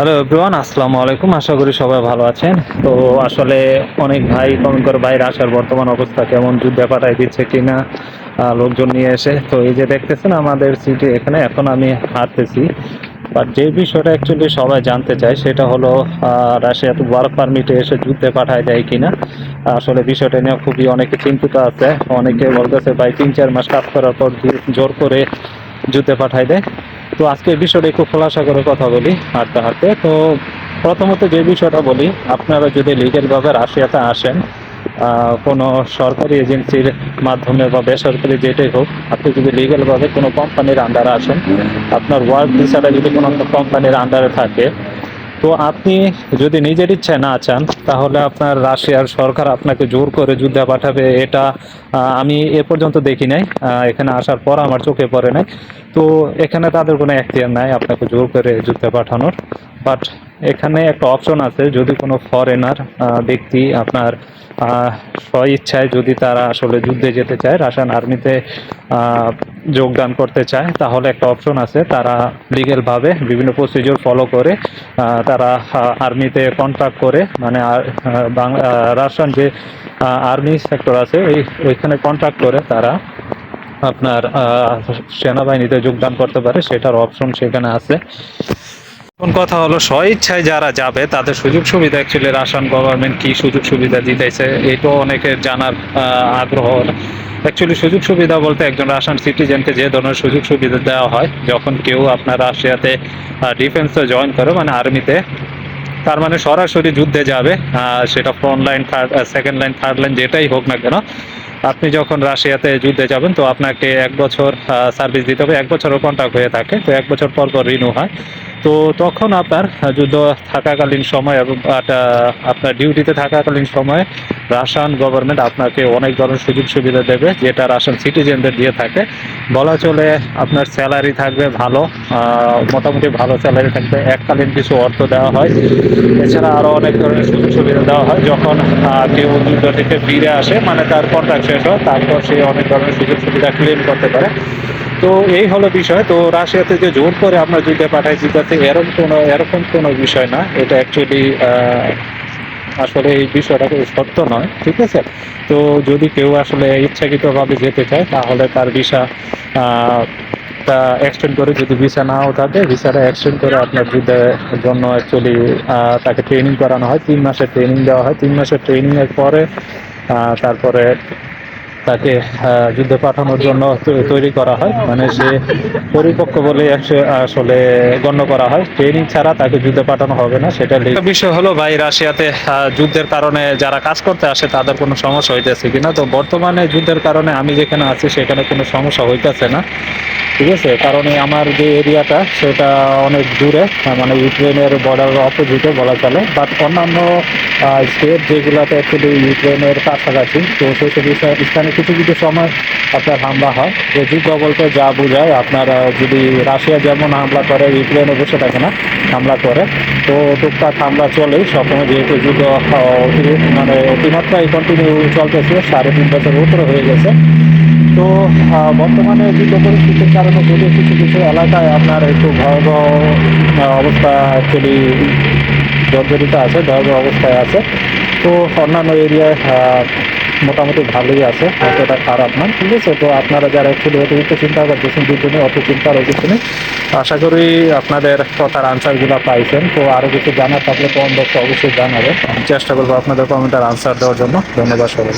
Hello everyone আসসালামু আলাইকুম আশা করি সবাই ভালো আছেন। তো আসলে অনেক ভাই কমেন্ট করে বাইরে আসার বর্তমান অবস্থা কেমন যুদ্ধে পাঠাই দিচ্ছে কিনা আহ, লোকজন নিয়ে এসে। তো এই যে দেখতেছেন আমাদের সিটি এখানে এখন আমি হাঁটতেছি। বাট যে বিষয়টা অ্যাকচুয়ালি সবাই জানতে চায় সেটা হলো রাশিয়াতে ওয়ার্ক পারমিটে এসে যুদ্ধে পাঠায় দেয় কিনা। আসলে বিষয়টা নিয়ে খুবই অনেকে চিন্তিত আছে। অনেকে বলতেছে ভাই তিন চার মাস কাজ করার পর জোর করে যুদ্ধে পাঠায় দেয়। তো আজকে বিষয়টা একটু খোলাসা করে কথা বলি হাঁটতে হাঁটতে, তো প্রথমত যে বিষয়টা বলি, আপনারা যদি লিগেলভাবে রাশিয়াতে আসেন কোনো সরকারি এজেন্সির মাধ্যমে বা বেসরকারি যেটাই হোক, আপনি যদি লিগেলভাবে কোনো কোম্পানির আন্ডারে আসেন, আপনার ওয়ার্ক ভিসাটা যদি কোনো কোম্পানির আন্ডারে থাকে, তো আপনি যদি নিজের ইচ্ছায় না চান, তাহলে আপনার রাশিয়ার সরকার আপনাকে জোর করে যুদ্ধে পাঠাবে, এটা আমি এ পর্যন্ত দেখি নাই এখানে আসার পর আমার চোখে পড়ে নাই। তো এখানে তাদের কোনো এখতিয়ার নাই আপনাকে জোর করে যুদ্ধে পাঠানোর। বাট এখানে একটা অপশন আছে যদি কোনো ফরেনার ব্যক্তি আপনার আহ, স্ব ইচ্ছায় যদি তারা আসলে যুদ্ধে যেতে চায় রাশিয়ান আর্মিতে যোগদান করতে চায় তাহলে একটা অপশন আছে। তারা লিগেলভাবে বিভিন্ন প্রসিডিওর ফলো করে তারা আর্মিতে কন্ট্রাক্ট করে মানে রাশিয়ান যে আর্মি সেক্টর আছে ওই ওইখানে কন্ট্রাক্ট করে তারা। আপনার সেনাবাহিনীতে যোগদান করতে পারে, সেটার অপশন সেখানে আছে। কোন কথা হলো স্ব ইচ্ছায় যারা যাবে, তাদের সুযোগ সুবিধা অ্যাকচুয়ালি রাশিয়ান গভর্নমেন্ট কি সুযোগ সুবিধা দিতেছে, এটাও অনেকের জানার আগ্রহ। অ্যাকচুয়ালি সুযোগ সুবিধা বলতে একজন রাশিয়ান সিটিজেনকে যে ধরনের সুযোগ সুবিধা দেওয়া হয়, যখন কেউ আপনার রাশিয়াতে ডিফেন্সে জয়েন করে মানে আর্মিতে তার মানে সরাসরি যুদ্ধে যাবে সেটা front line third second line third line যেটাই হোক না কেন। আপনি যখন রাশিয়াতে যুদ্ধে যাবেন, তো আপনাকে এক বছর সার্ভিস দিতে হবে। এক বছরও কন্ট্রাক্ট হয়ে থাকে, তো এক বছর পর পর রিনিউ হয়। তো তখন আপনার যুদ্ধ থাকাকালীন সময় এবং আপনার ডিউটিতে থাকাকালীন সময় রাশিয়ান গভর্নমেন্ট আপনাকে অনেক ধরনের সুযোগ সুবিধা দেবে, যেটা রাশিয়ান সিটিজেনদের দিয়ে থাকে। বলা চলে আপনার স্যালারি থাকবে ভালো মোটামুটি ভালো স্যালারি থাকবে। এককালীন কিছু অর্থ দেওয়া হয়। এছাড়া আরও অনেক ধরনের সুযোগ সুবিধা দেওয়া হয়। যখন কেউ যুদ্ধ থেকে ফিরে আসে মানে তার কন্ট্রাক্ট শেষ হয়, তারপর সে অনেক ধরনের সুযোগ সুবিধা ক্লেম করতে পারে। তো এই হলো বিষয়। তো রাশিয়াতে যে জোর করে আমরা যুদ্ধে পাঠাই জিতাতে এরকম কোনো এরকম কোনো বিষয় না। এটা অ্যাকচুয়ালি আসলে এই বিষয়টা সত্য নয়, ঠিক আছে? তো যদি কেউ আসলে ইচ্ছাকৃতভাবে যেতে চায়, তাহলে তার ভিসা তা এক্সটেন্ড করে যদি ভিসা নাও থাকে ভিসাটা এক্সটেন্ড করে আপনার যুদ্ধের জন্য অ্যাকচুয়ালি তাকে ট্রেনিং করানো হয়। তিন মাসের ট্রেনিং দেওয়া হয়। তিন মাসের ট্রেনিংয়ের পরে তারপরে তাকে যুদ্ধে পাঠানোর জন্য তৈরি করা হয়। মানে সে পরিপক্ক বলে আসলে গণ্য করা হয়। ট্রেনিং ছাড়া তাকে যুদ্ধে পাঠানো হবে না সেটা বিষয় হলো ভাই রাশিয়াতে যুদ্ধের কারণে যারা কাজ করতে আসে তাদের কোনো সমস্যা হইতেছে কিনা? তো বর্তমানে যুদ্ধের কারণে আমি যেখানে আছি সেখানে কোনো সমস্যা হইতেছে না। ঠিক আছে? কারণ আমার যে এরিয়াটা সেটা অনেক দূরে মানে ইউক্রেনের বর্ডার অপোজিটে বলা চলে। বাট অন্যান্য স্টেট যেগুলোতে অ্যাকচুয়ালি ইউক্রেনের কাছাকাছি তো সেসব বিষয়- স্থানে কিছু কিছু সময় আপনার হামলা হয়। যে যুদ্ধ বলতে যা বোঝায়, আপনার যদি রাশিয়া যেমন হামলা করে, ইউক্রেনে বসে থাকে না, হামলা করে, তো টুকটাক হামলা চলেই সবসময় যেহেতু যুদ্ধ মানে অতিমাত্রায় কন্টিনিউ চলতেছে, সাড়ে তিন বছর উপরে হয়ে গেছে। তো বর্তমানে যুদ্ধ পরিস্থিতির কারণে যদিও কিছু কিছু এলাকায় আপনার একটু ভয়াবহ অবস্থা অ্যাকচুয়ালি জর্জরিত আছে, ভয়াবহ অবস্থায় আছে। তো অন্যান্য এরিয়ায় মোটামুটি ভালোই আছে অতটা খারাপ না, ঠিক আছে? তো আপনারা যারা একটু অতিরিক্ত চিন্তা করতেছেন দুজনে অত চিন্তার অতিরিক্ত নেই আশা করি আপনাদের কথার আনসারগুলো পাইছেন। তো আরও কিছু জানার থাকলে কমেন্ট বক্সে অবশ্যই জানাবেন। চেষ্টা করব আপনাদের কমেন্টের আনসার দেওয়ার জন্য। ধন্যবাদ সবাই